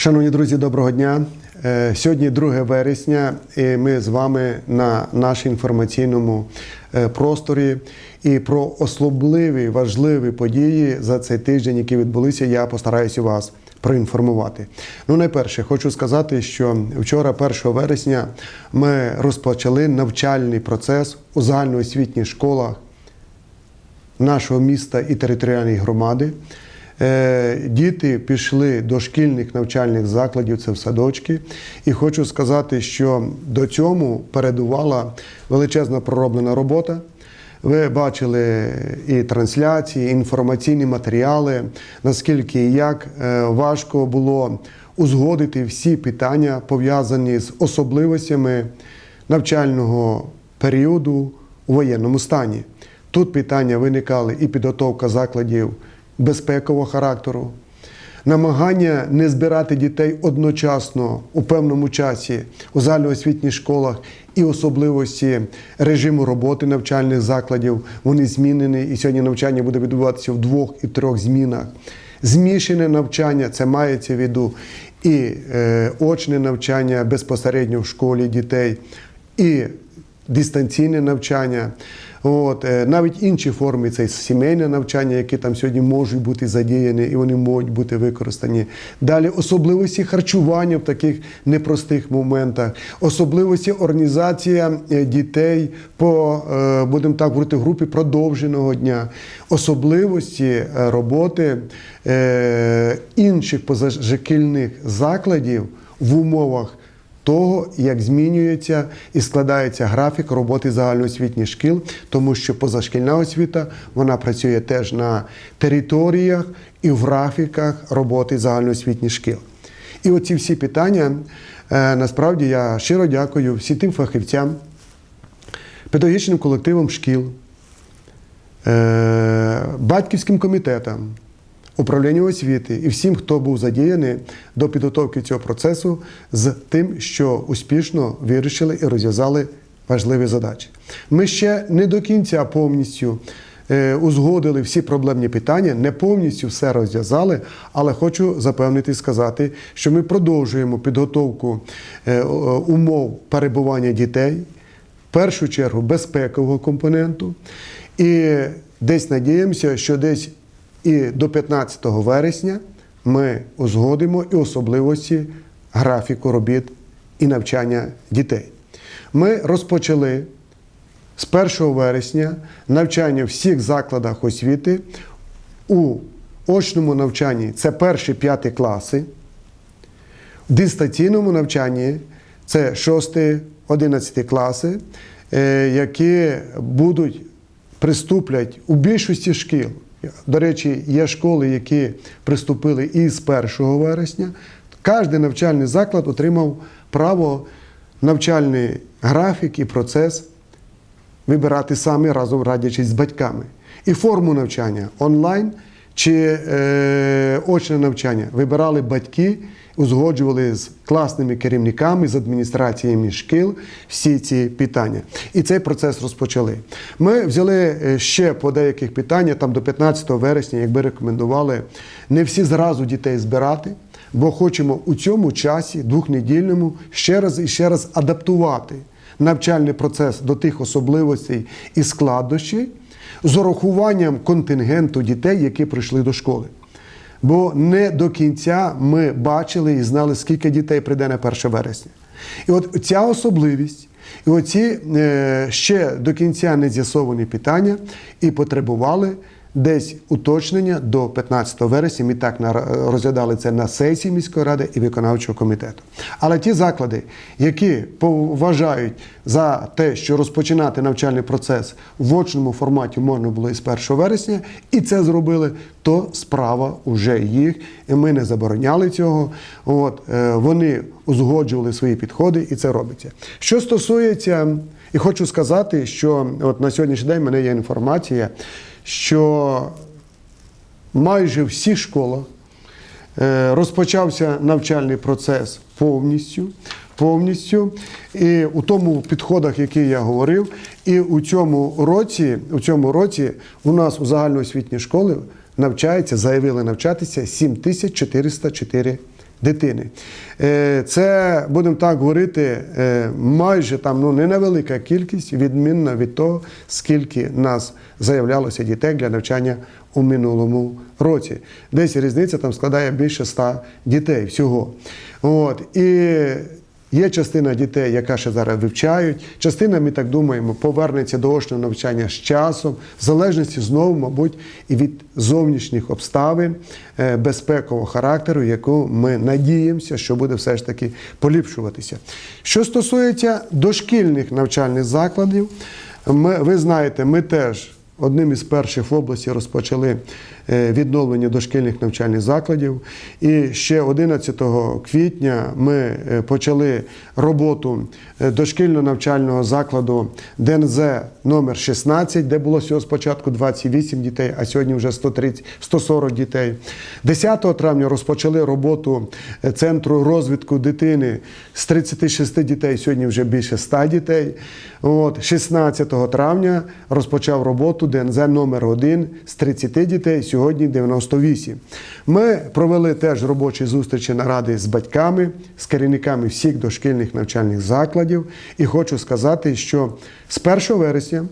Шановні друзі, доброго дня. Е, Сьогодні 2 вересня, і ми з вами на нашому інформаційному е, просторі. І про особливі важливі події за цей тиждень, які відбулися, я постараюся вас проінформувати. Ну, найперше, хочу сказати, що вчора, 1 вересня, ми розпочали навчальний процес у загальноосвітніх школах нашого міста і територіальної громади. Е, Діти пішли до шкільних навчальних закладів, це в садочки. І хочу сказати, що до цьому передувала величезна пророблена робота. Ви бачили і трансляції, і інформаційні матеріали, наскільки і як е, важко було узгодити всі питання, пов'язані з особливостями навчального періоду у воєнному стані. Тут питання виникали і підготовка закладів безпекового характеру, намагання не збирати дітей одночасно у певному часі у загальноосвітніх школах і особливості режиму роботи навчальних закладів. Вони змінені, і сьогодні навчання буде відбуватися в двох і трьох змінах. Змішане навчання це мається в виду і е, очне навчання безпосередньо в школі дітей, і дистанційне навчання. От, е, навіть інші форми це сімейне навчання, які там сьогодні можуть бути задіяні і вони можуть бути використані. Далі особливості харчування в таких непростих моментах, особливості організація е, дітей по, е, будемо так говорити, групі продовженого дня, особливості роботи інших позашкільних закладів в умовах того, як змінюється і складається графік роботи загальноосвітніх шкіл, тому що позашкільна освіта вона працює теж на територіях і в графіках роботи загальноосвітніх шкіл. І оці всі питання е, насправді я щиро дякую всім тим фахівцям, педагогічним колективам шкіл, е, батьківським комітетам, управлінню освіти і всім, хто був задіяний до підготовки цього процесу з тим, що успішно вирішили і розв'язали важливі задачі. Ми ще не до кінця повністю е, узгодили всі проблемні питання, не повністю все розв'язали, але хочу запевнити і сказати, що ми продовжуємо підготовку е, умов перебування дітей, в першу чергу безпекового компоненту. І десь надіємося, що десь і до 15 вересня ми узгодимо і особливості графіку робіт і навчання дітей. Ми розпочали з 1 вересня навчання в всіх закладах освіти у очному навчанні це перші п'яті класи, в дистанційному навчанні це 6-11 класи, е, які будуть приступлять у більшості шкіл. До речі, є школи, які приступили із 1 вересня. Кожен навчальний заклад отримав право навчальний графік і процес вибирати самі разом радячись з батьками. І форму навчання онлайн чи е, очне навчання вибирали батьки, узгоджували з класними керівниками, з адміністраціями шкіл всі ці питання. І цей процес розпочали. Ми взяли е, ще по деяких питаннях, там до 15 вересня, якби рекомендували, не всі зразу дітей збирати. Бо хочемо у цьому часі, двохнедільному, ще раз і ще раз адаптувати навчальний процес до тих особливостей і складнощів з урахуванням контингенту дітей, які прийшли до школи. Бо не до кінця ми бачили і знали, скільки дітей прийде на 1 вересня. І от ця особливість, і оці е, ще до кінця не з'ясовані питання і потребували десь уточнення до 15 вересня. Ми так розглядали це на сесії міської ради і виконавчого комітету. Але ті заклади, які поважають за те, що розпочинати навчальний процес в очному форматі можна було із 1 вересня, і це зробили, то справа вже їх, і ми не забороняли цього. От е, вони узгоджували свої підходи, і це робиться. Що стосується, і хочу сказати, що от на сьогоднішній день в мене є інформація, що майже в всіх школах е, розпочався навчальний процес повністю. Повністю і у тому підходах, які я говорив, і у цьому році, у цьому році у нас у загальноосвітній школи навчається, заявили навчатися 7404 дитини. Е, Це, будемо так говорити, е, майже там ну, не невелика кількість, відмінна від того, скільки нас заявлялося дітей для навчання у минулому році. Десь різниця там складає більше 100 дітей всього. От. І Є частина дітей, яка ще зараз вивчають. Частина, ми так думаємо, повернеться до очного навчання з часом, в залежності знову, мабуть, і від зовнішніх обставин е, безпекового характеру, яку ми надіємося, що буде все ж таки поліпшуватися. Що стосується дошкільних навчальних закладів, ми, ви знаєте, ми теж. Одним із перших в області розпочали е, відновлення дошкільних навчальних закладів. І ще 11 квітня ми е, почали роботу е, дошкільного навчального закладу ДНЗ номер 16, де було всього спочатку 28 дітей, а сьогодні вже 130, 140 дітей. 10 травня розпочали роботу центру розвитку дитини з 36 дітей, сьогодні вже більше 100 дітей. От, 16 травня розпочав роботу ДНЗ номер 1 з 30 дітей, сьогодні 98. Ми провели теж робочі зустрічі наради з батьками, з керівниками всіх дошкільних навчальних закладів. І хочу сказати, що з 1 вересня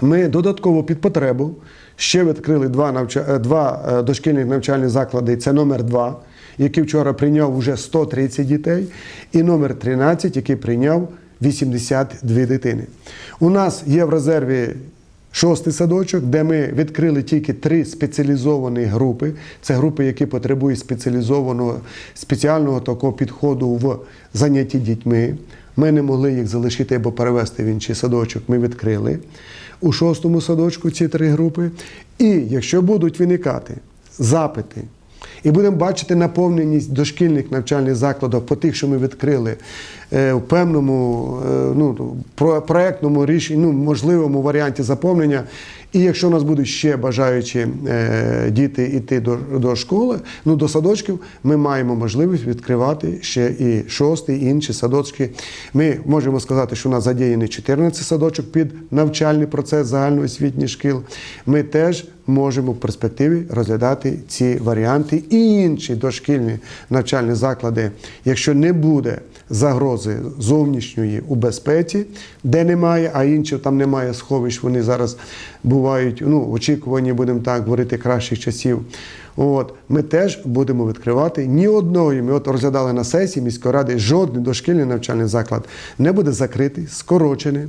ми додатково під потребу ще відкрили два, навча... е, два е, дошкільних навчальні заклади. Це номер 2, який вчора прийняв вже 130 дітей, і номер 13, який прийняв 82 дитини. У нас є в резерві шостий садочок, де ми відкрили тільки три спеціалізовані групи. Це групи, які потребують спеціалізованого спеціального такого підходу в занятті дітьми. Ми не могли їх залишити або перевести в інший садочок. Ми відкрили у шостому садочку ці три групи. І якщо будуть виникати запити, і будемо бачити наповненість дошкільних навчальних закладів по тих, що ми відкрили е, в певному е, ну, про- проектному рішенні, ну, можливому варіанті заповнення. І якщо у нас будуть ще бажаючі е, діти йти до, до школи, ну до садочків, ми маємо можливість відкривати ще і шостий, і інші садочки. Ми можемо сказати, що у нас задіяні 14 садочок під навчальний процес загальноосвітніх шкіл. Ми теж можемо в перспективі розглядати ці варіанти інші дошкільні навчальні заклади, якщо не буде загрози зовнішньої у безпеці, де немає, а інші там немає сховищ, вони зараз бувають ну, очікувані, будемо так говорити, кращих часів. От, ми теж будемо відкривати ні одної. Ми от розглядали на сесії міської ради, жодний дошкільний навчальний заклад не буде закритий, скорочений.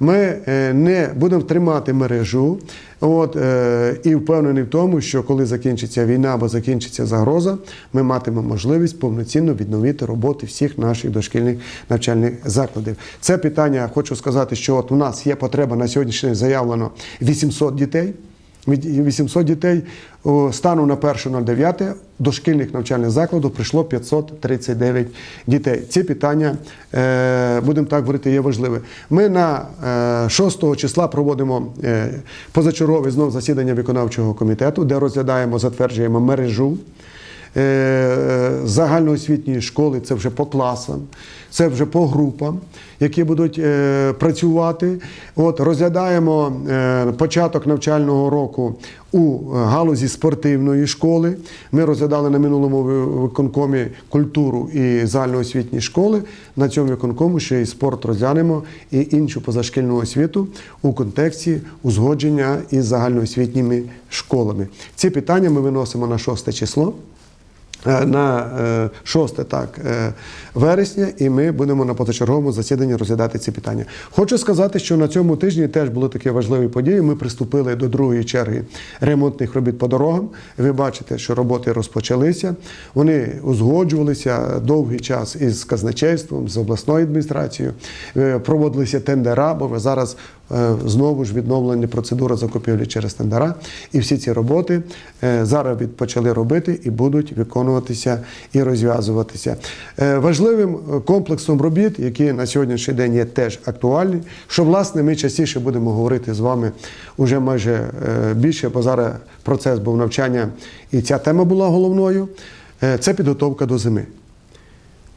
Ми е, не будемо тримати мережу. От, е, і впевнений в тому, що коли закінчиться війна або закінчиться загроза, ми матимемо можливість повноцінно відновити роботи всіх наших дошкільних навчальних закладів. Це питання, хочу сказати, що от у нас є потреба на сьогоднішній заявлено 800 дітей. Від 800 дітей О, станом на 1.09 до шкільних навчальних закладів прийшло 539 дітей. Ці питання, е, будемо так говорити, є важливе. Ми на е, 6 числа проводимо е, позачергове знов засідання виконавчого комітету, де розглядаємо, затверджуємо мережу. Е, Загальноосвітньої школи це вже по класам, це вже по групам, які будуть е, працювати. От розглядаємо е, початок навчального року у галузі спортивної школи. Ми розглядали на минулому виконкомі культуру і загальноосвітні школи. На цьому виконкому ще і спорт розглянемо і іншу позашкільну освіту у контексті узгодження із загальноосвітніми школами. Ці питання ми виносимо на 6 число. Е, На е, 6 так, е, вересня, і ми будемо на позачерговому засіданні розглядати ці питання. Хочу сказати, що на цьому тижні теж були такі важливі події. Ми приступили до другої черги ремонтних робіт по дорогам. Ви бачите, що роботи розпочалися. Вони узгоджувалися довгий час із казначейством, з обласною адміністрацією. Е, Проводилися тендера, бо зараз е, знову ж відновлені процедури закупівлі через тендера. І всі ці роботи е, зараз почали робити і будуть виконуватися і розв'язуватися. Е, Важливим е, комплексом робіт, які на сьогоднішній день є теж актуальні, що власне ми частіше будемо говорити з вами уже майже е, більше, бо зараз процес був навчання, і ця тема була головною. Е, Це підготовка до зими.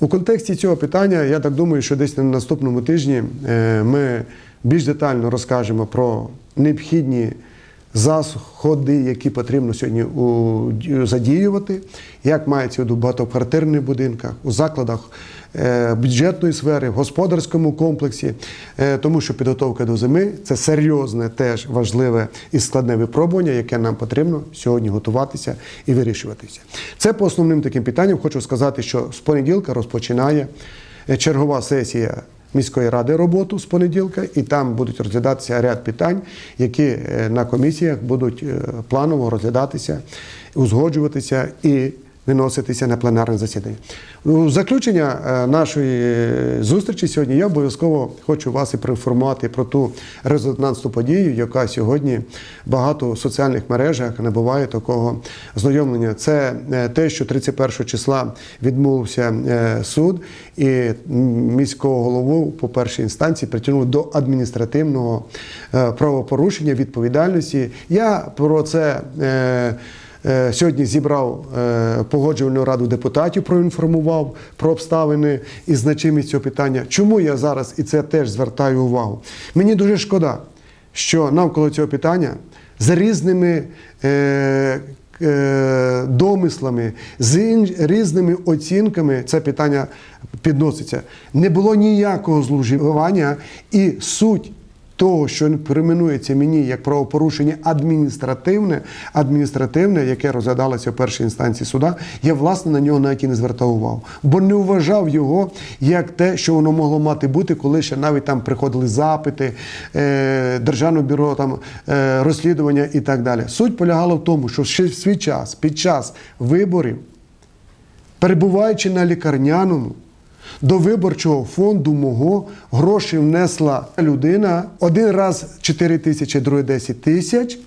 У контексті цього питання, я так думаю, що десь на наступному тижні е, ми більш детально розкажемо про необхідні заходи, які потрібно сьогодні у- задіювати, як мається в багатоквартирних будинках, у закладах е, бюджетної сфери, в господарському комплексі, е, тому що підготовка до зими це серйозне, теж важливе і складне випробування, яке нам потрібно сьогодні готуватися і вирішуватися. Це по основним таким питанням. Хочу сказати, що з понеділка розпочинає е, чергова сесія міської ради роботу з понеділка, і там будуть розглядатися ряд питань, які е, на комісіях будуть е, планово розглядатися, узгоджуватися і виноситися на пленарне засідання. У заключення е, нашої зустрічі сьогодні я обов'язково хочу вас і проінформувати про ту резонансну подію, яка сьогодні багато в соціальних мережах набуває такого знайомлення. Це е, те, що 31 числа відмовився е, суд і міського голову по першій інстанції притягнув до адміністративного е, правопорушення відповідальності. Я про це. Е, Сьогодні зібрав е, погоджувальну раду депутатів, проінформував про обставини і значимість цього питання. Чому я зараз і це теж звертаю увагу? Мені дуже шкода, що навколо цього питання за різними е, домислами, з різними оцінками це питання підноситься. Не було ніякого зловживання і суть того, що перейменується мені як правопорушення адміністративне, адміністративне, яке розглядалося в першій інстанції суда, я власне на нього навіть і не звертав увагу, бо не вважав його як те, що воно могло мати бути, коли ще навіть там приходили запити е, Державного бюро там е, розслідування і так далі. Суть полягала в тому, що ще в свій час, під час виборів, перебуваючи на лікарняному, до виборчого фонду мого гроші внесла людина один раз 4 тисячі, другий 10 тисяч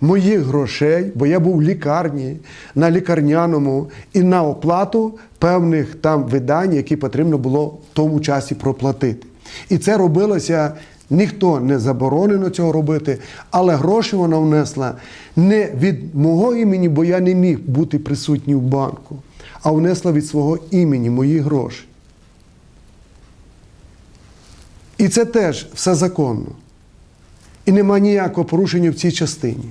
моїх грошей, бо я був в лікарні на лікарняному і на оплату певних там видань, які потрібно було в тому часі проплатити. І це робилося. Ніхто не заборонено цього робити, але гроші вона внесла не від мого імені, бо я не міг бути присутній в банку, а внесла від свого імені мої гроші. І це теж все законно. І нема ніякого порушення в цій частині.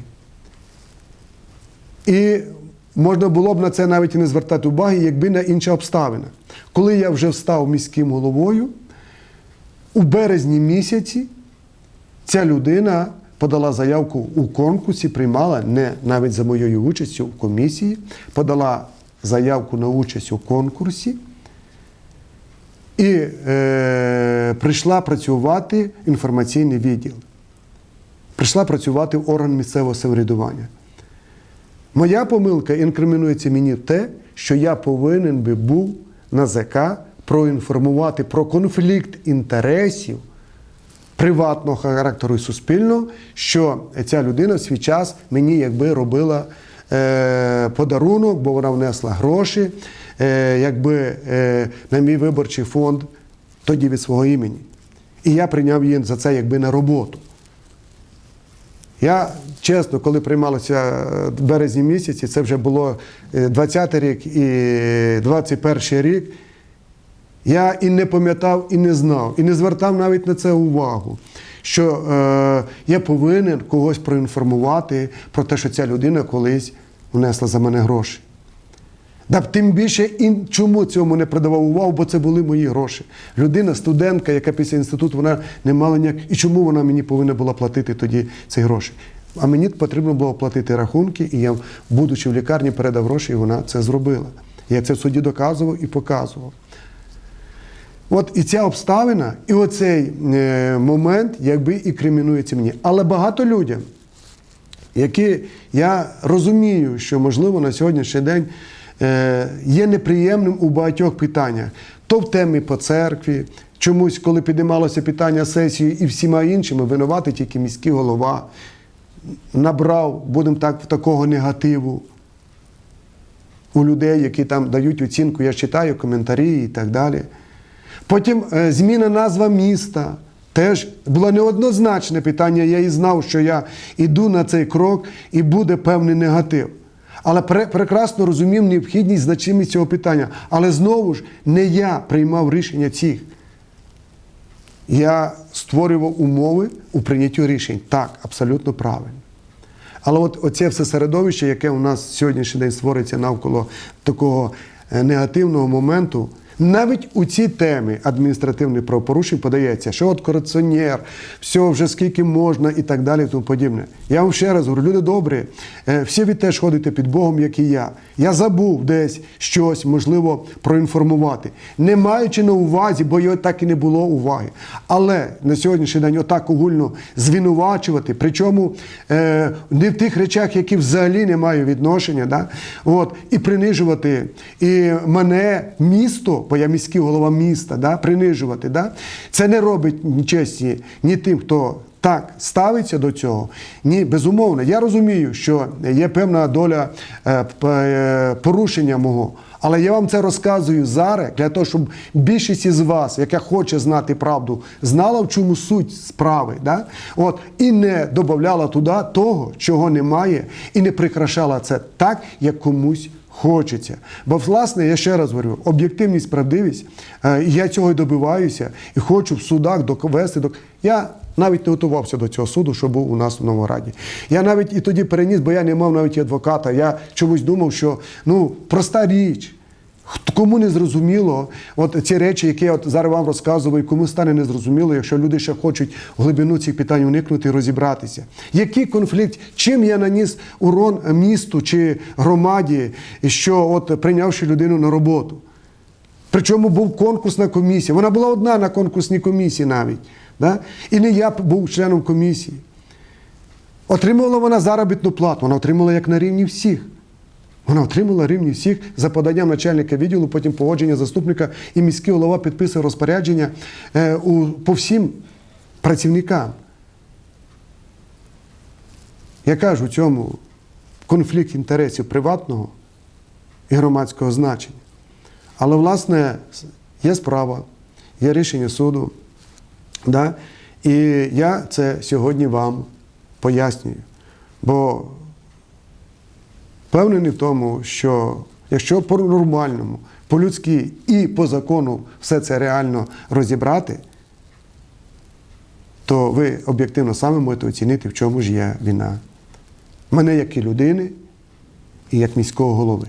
І можна було б на це навіть і не звертати уваги, якби не інша обставина. Коли я вже став міським головою, у березні місяці ця людина подала заявку у конкурсі, приймала не навіть за моєю участю в комісії, подала заявку на участь у конкурсі і е, прийшла працювати інформаційний відділ. Прийшла працювати в орган місцевого самоврядування. Моя помилка інкримінується мені те, що я повинен би був на ЗК проінформувати про конфлікт інтересів приватного характеру і суспільного, що ця людина в свій час мені якби робила е, подарунок, бо вона внесла гроші, якби е, на мій виборчий фонд тоді від свого імені. І я прийняв її за це якби на роботу. Я чесно, коли приймалося е, в березні місяці, це вже було 20-й рік і 21 рік. Я і не пам'ятав, і не знав, і не звертав навіть на це увагу, що е, я повинен когось проінформувати про те, що ця людина колись внесла за мене гроші. Да тим більше і чому цьому не придавав увагу, бо це були мої гроші. Людина, студентка, яка після інституту, вона не мала ніяк. І чому вона мені повинна була платити тоді ці гроші? А мені потрібно було платити рахунки, і я, будучи в лікарні, передав гроші, і вона це зробила. Я це в суді доказував і показував. От і ця обставина, і оцей е, момент, якби і кримінується мені. Але багато людям, які я розумію, що можливо на сьогоднішній день є неприємним у багатьох питаннях, то в темі по церкві, чомусь, коли піднімалося питання сесії і всіма іншими, винувати тільки міський голова, набрав, будемо так, такого негативу у людей, які там дають оцінку, я читаю коментарі і так далі. Потім е, зміна назва міста. Теж було неоднозначне питання. Я і знав, що я йду на цей крок і буде певний негатив. Але пре- прекрасно розумів необхідність значимість цього питання. Але знову ж не я приймав рішення цих. Я створював умови у прийнятті рішень. Так, абсолютно правильно. Але от оце все середовище, яке у нас сьогоднішній день створиться навколо такого е, негативного моменту, навіть у ці теми адміністративних правопорушень подається, що от корупціонер, все вже скільки можна і так далі, і тому подібне. Я вам ще раз говорю, люди добрі, е, всі ви теж ходите під Богом, як і я. Я забув десь щось, можливо, проінформувати, не маючи на увазі, бо його так і не було уваги. Але на сьогоднішній день отак огульно звинувачувати, причому е, не в тих речах, які взагалі не мають відношення, да? от, і принижувати і мене, місто, бо я міський голова міста, да? принижувати. Да? Це не робить честі ні тим, хто так ставиться до цього. Ні, безумовно. Я розумію, що є певна доля е, е, порушення мого. Але я вам це розказую зараз для того, щоб більшість із вас, яка хоче знати правду, знала в чому суть справи, да? От, і не додавала туди того, чого немає, і не прикрашала це так, як комусь хочеться. Бо, власне, я ще раз говорю, об'єктивність, правдивість, е, я цього й добиваюся, і хочу в судах довести Док... Я навіть не готувався до цього суду, що був у нас в Новограді. Я навіть і тоді переніс, бо я не мав навіть адвоката. Я чомусь думав, що ну проста річ. Кому не зрозуміло, от ці речі, які я от зараз вам розказую, кому стане незрозуміло, якщо люди ще хочуть в глибину цих питань уникнути і розібратися. Який конфлікт, чим я наніс урон місту чи громаді, що от прийнявши людину на роботу? Причому був конкурсна комісія. Вона була одна на конкурсній комісії навіть. Да? І не я був членом комісії. Отримувала вона заробітну плату, вона отримала як на рівні всіх. Вона отримала рівні всіх за поданням начальника відділу, потім погодження заступника, і міський голова підписав розпорядження е, по всім працівникам. Я кажу, у цьому конфлікт інтересів приватного і громадського значення. Але, власне, є справа, є рішення суду. Да? І я це сьогодні вам пояснюю. Бо впевнений в тому, що якщо по-нормальному, по-людськи і по закону все це реально розібрати, то ви об'єктивно саме можете оцінити, в чому ж є вина. Мене як і людини, і як міського голови.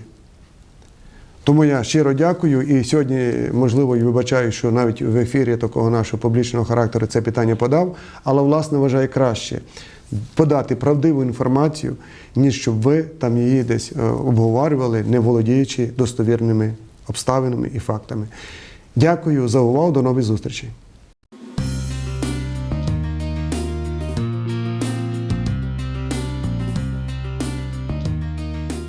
Тому я щиро дякую і сьогодні, можливо, і вибачаю, що навіть в ефірі такого нашого публічного характеру це питання подав, але власне вважаю краще подати правдиву інформацію, ніж щоб ви там її десь е, обговорювали, не володіючи достовірними обставинами і фактами. Дякую за увагу. До нових зустрічей.